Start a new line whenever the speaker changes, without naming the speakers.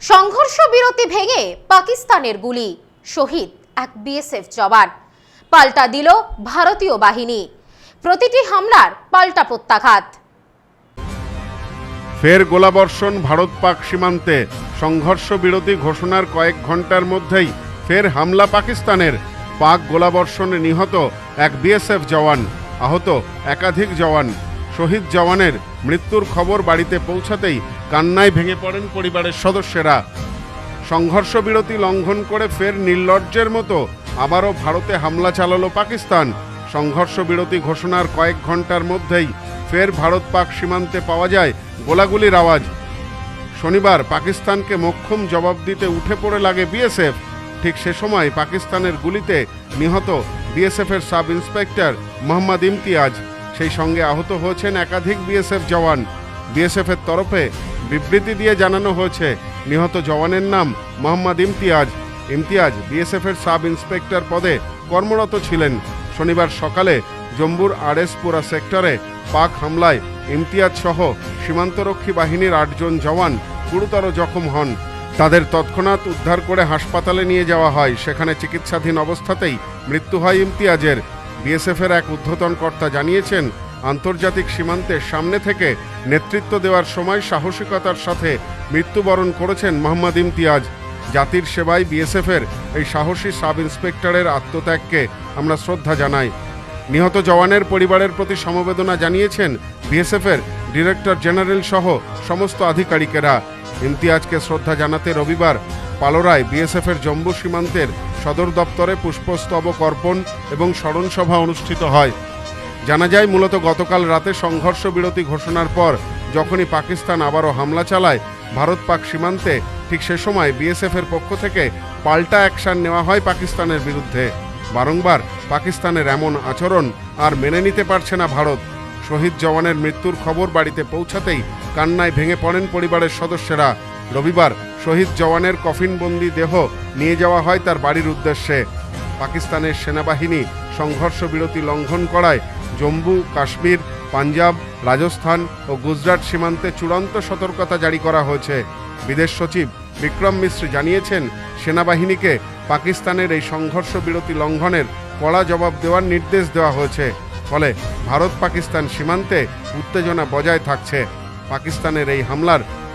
সংঘর্ষ বিরতি ভেঙে পাকিস্তানের গুলি। শহীদ এক বিএসএফ জওয়ান। পাল্টা দিল ভারতীয় বাহিনী। প্রতিটি হামলার পাল্টা প্রত্যাঘাত।
ফের গোলাবর্ষণ ভারত পাক সীমান্তে। সংঘর্ষ বিরতি ঘোষণার কয়েক ঘণ্টার মধ্যেই ফের হামলা পাকিস্তানের। পাক গোলাবর্ষণে নিহত এক বিএসএফ জওয়ান, আহত একাধিক জওয়ান। শহীদ জওয়ানের মৃত্যুর খবর বাড়িতে পৌঁছাতেই কান্নায় ভেঙে পড়েন পরিবারের সদস্যরা। সংঘর্ষ বিরতি লঙ্ঘন করে ফের নির্লজ্জের মতো আবারও ভারতে হামলা চালালো পাকিস্তান। সংঘর্ষ বিরতি ঘোষণার কয়েক ঘণ্টার মধ্যেই ফের ভারত পাক সীমান্তে পাওয়া যায় গোলাগুলির আওয়াজ। শনিবার পাকিস্তানকে মোক্ষম জবাব দিতে উঠে পড়ে লাগে বিএসএফ। ঠিক সে সময় পাকিস্তানের গুলিতে নিহত বিএসএফের সাব ইন্সপেক্টর মোহাম্মদ ইমতিয়াজ। সেই সঙ্গে আহত হয়েছেন একাধিক বিএসএফ জওয়ান। বিএসএফের তরফে বিবৃতি দিয়ে জানানো হয়েছে, নিহত জওয়ানের নাম মোহাম্মদ ইমতিয়াজ। ইমতিয়াজ বিএসএফের সাব ইন্সপেক্টর পদে কর্মরত ছিলেন। শনিবার সকালে জম্বুর আরএসপুরা সেক্টরে পাক হামলায় ইমতিয়াজ সহ সীমান্তরক্ষী বাহিনীর আটজন জওয়ান গুরুতর জখম হন। তাদের তৎক্ষণাৎ উদ্ধার করে হাসপাতালে নিয়ে যাওয়া হয়। সেখানে চিকিৎসাধীন অবস্থাতেই মৃত্যু হয় ইমতিয়াজের। বিএসএফের এক ঊর্ধ্বতন কর্তা জানিয়েছেন, আন্তর্জাতিক সীমান্তের সামনে থেকে নেতৃত্ব দেওয়ার সময় সাহসিকতার সাথে মৃত্যুবরণ করেছেন মোহাম্মদ ইমতিয়াজ। জাতির সেবায় বিএসএফের এই সাহসী সাব ইন্সপেক্টরের আত্মত্যাগকে আমরা শ্রদ্ধা জানাই। নিহত জওয়ানের পরিবারের প্রতি সমবেদনা জানিয়েছেন বিএসএফের ডিরেক্টর জেনারেল সহ সমস্ত আধিকারিকেরা। ইমতিয়াজকে শ্রদ্ধা জানাতে রবিবার পালোরায় বিএসএফের জম্বু সীমান্তের সদর দপ্তরে পুষ্পস্তবক অর্পণ এবং স্মরণসভা অনুষ্ঠিত হয়। জানা যায়, মূলত গতকাল রাতে সংঘর্ষ বিরতি ঘোষণার পর যখনই পাকিস্তান আবারও হামলা চালায়, ভারত পাক সীমান্তে ঠিক সে সময় বিএসএফের পক্ষ থেকে পাল্টা অ্যাকশন নেওয়া হয় পাকিস্তানের বিরুদ্ধে। বারংবার পাকিস্তানের এমন আচরণ আর মেনে নিতে পারছে না ভারত। শহীদ জওয়ানের মৃত্যুর খবর বাড়িতে পৌঁছাতেই কান্নায় ভেঙে পড়েন পরিবারের সদস্যরা। রবিবার শহীদ জওয়ানের কফিনবন্দি দেহ নিয়ে যাওয়া হয় তার বাড়ির উদ্দেশ্যে। পাকিস্তানের সেনাবাহিনী সংঘর্ষ বিরতি লঙ্ঘন করায় জম্মু, কাশ্মীর, পাঞ্জাব, রাজস্থান ও গুজরাট সীমান্তে চূড়ান্ত সতর্কতা জারি করা হয়েছে। বিদেশ সচিব বিক্রম মিশ্র জানিয়েছেন, সেনাবাহিনীকে পাকিস্তানের এই সংঘর্ষ বিরতি লঙ্ঘনের কড়া জবাব দেওয়ার নির্দেশ দেওয়া হয়েছে। ফলে ভারত পাকিস্তান সীমান্তে উত্তেজনা বজায় থাকছে। পাকিস্তানের এই হামলার